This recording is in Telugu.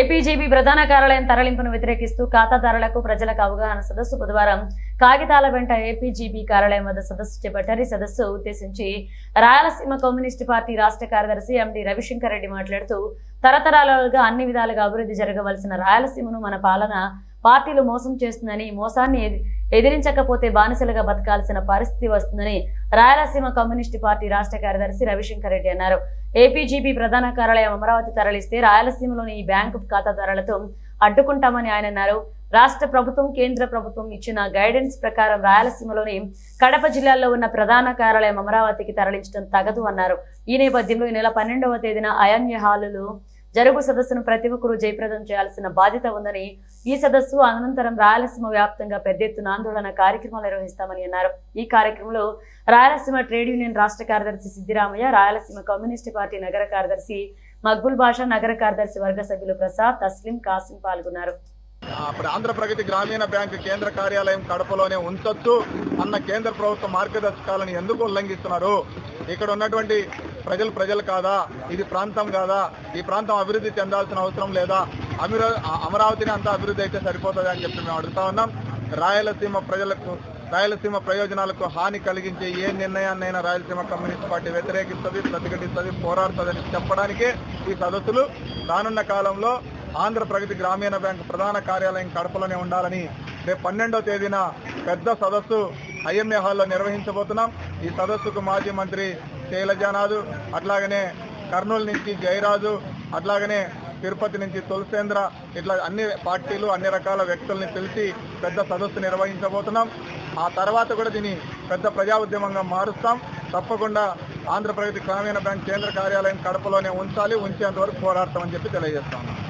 ఏపీజీబీ ప్రధాన కార్యాలయం తరలింపును వ్యతిరేకిస్తూ ఖాతాదారులకు ప్రజలకు అవగాహన సదస్సు బుధవారం కాగితాల వెంట ఏపీజీబీ కార్యాలయం వద్ద సదస్సు చేపట్టారు. ఈ సదస్సు ఉద్దేశించి రాయలసీమ కమ్యూనిస్టు పార్టీ రాష్ట్ర కార్యదర్శి ఎండి రవిశంకర్ రెడ్డి మాట్లాడుతూ తరతరాలుగా అన్ని విధాలుగా అభివృద్ధి జరగవలసిన రాయలసీమను మన పాలన పార్టీలు మోసం చేస్తుందని మోసాన్ని ఎది- ఎదిరించకపోతే బానిసలుగా బతకాల్సిన పరిస్థితి వస్తుందని రాయలసీమ కమ్యూనిస్టు పార్టీ రాష్ట్ర కార్యదర్శి రవిశంకర్ రెడ్డి అన్నారు. ఏపీజీపీ ప్రధాన కార్యాలయం అమరావతి తరలిస్తే రాయలసీమలోని ఈ బ్యాంకు ఖాతాదారులతో అడ్డుకుంటామని ఆయన అన్నారు. రాష్ట్ర ప్రభుత్వం కేంద్ర ప్రభుత్వం ఇచ్చిన గైడెన్స్ ప్రకారం రాయలసీమలోని కడప జిల్లాలో ఉన్న ప్రధాన కార్యాలయం అమరావతికి తరలించడం తగదు అన్నారు. ఈ నేపథ్యంలో ఈ నెల పన్నెండవ తేదీన అయాన్య హాలులో జరుగు సదస్సును ప్రతి ఒక్కరూ జయప్రదం చేయాల్సిన బాధ్యత ఉందని ఈ సదస్సు అనంతరం రాయలసీమ వ్యాప్తంగా పెద్ద ఎత్తున ఆందోళన కార్యక్రమాలు నిర్వహిస్తామని అన్నారు. ఈ కార్యక్రమంలో రాయలసీమ ట్రేడ్ యూనియన్ రాష్ట్ర కార్యదర్శి సిద్దిరామయ్య రాయలసీమ కమ్యూనిస్టు పార్టీ నగర కార్యదర్శి మక్బుల్ బాషా నగర కార్యదర్శి వర్గ సభ్యులు ప్రసాద్ తస్లిం కాసిం పాల్గొన్నారు. ఆ, గ్రామీణ బ్యాంకు కేంద్ర కార్యాలయం కడపలోనే ఉంచొచ్చు అన్న కేంద్ర ప్రభుత్వ మార్గదర్శకాలను ఎందుకు ఉల్లంఘిస్తున్నారు? ఇక్కడ ఉన్నటువంటి ప్రజలు ప్రజలు కాదా? ఇది ప్రాంతం కాదా? ఈ ప్రాంతం అభివృద్ధి చెందాల్సిన అవసరం లేదా? అమిర అమరావతిని అంతా అభివృద్ధి అయితే సరిపోతుంది అని చెప్పి మేము అడుగుతా ఉన్నాం. రాయలసీమ ప్రజలకు రాయలసీమ ప్రయోజనాలకు హాని కలిగించే ఏ నిర్ణయాన్నైనా రాయలసీమ కమ్యూనిస్ట్ పార్టీ వ్యతిరేకిస్తుంది ప్రతిఘటిస్తుంది పోరాడుతుందని చెప్పడానికే ఈ సదస్సులు. రానున్న కాలంలో ఆంధ్ర ప్రగతి గ్రామీణ బ్యాంక్ ప్రధాన కార్యాలయం కడపలోనే ఉండాలని రేపు పన్నెండో తేదీన పెద్ద సదస్సు ఐఎంఏ హాల్లో నిర్వహించబోతున్నాం. ఈ సదస్సుకు మాజీ మంత్రి శైలజానాథు అట్లాగనే కర్నూలు నుంచి జయరాజు అట్లాగనే తిరుపతి నుంచి తులసేంద్ర ఇట్లా అన్ని పార్టీలు అన్ని రకాల వ్యక్తుల్ని పిలిచి పెద్ద సదస్సు నిర్వహించబోతున్నాం. ఆ తర్వాత కూడా దీన్ని పెద్ద ప్రజా ఉద్యమంగా మారుస్తాం. తప్పకుండా ఆంధ్రప్రగతి గ్రామీణ బ్యాంక్ కేంద్ర కార్యాలయం కడపలోనే ఉంచాలి ఉంచేంత వరకు పోరాడతామని చెప్పి తెలియజేస్తాం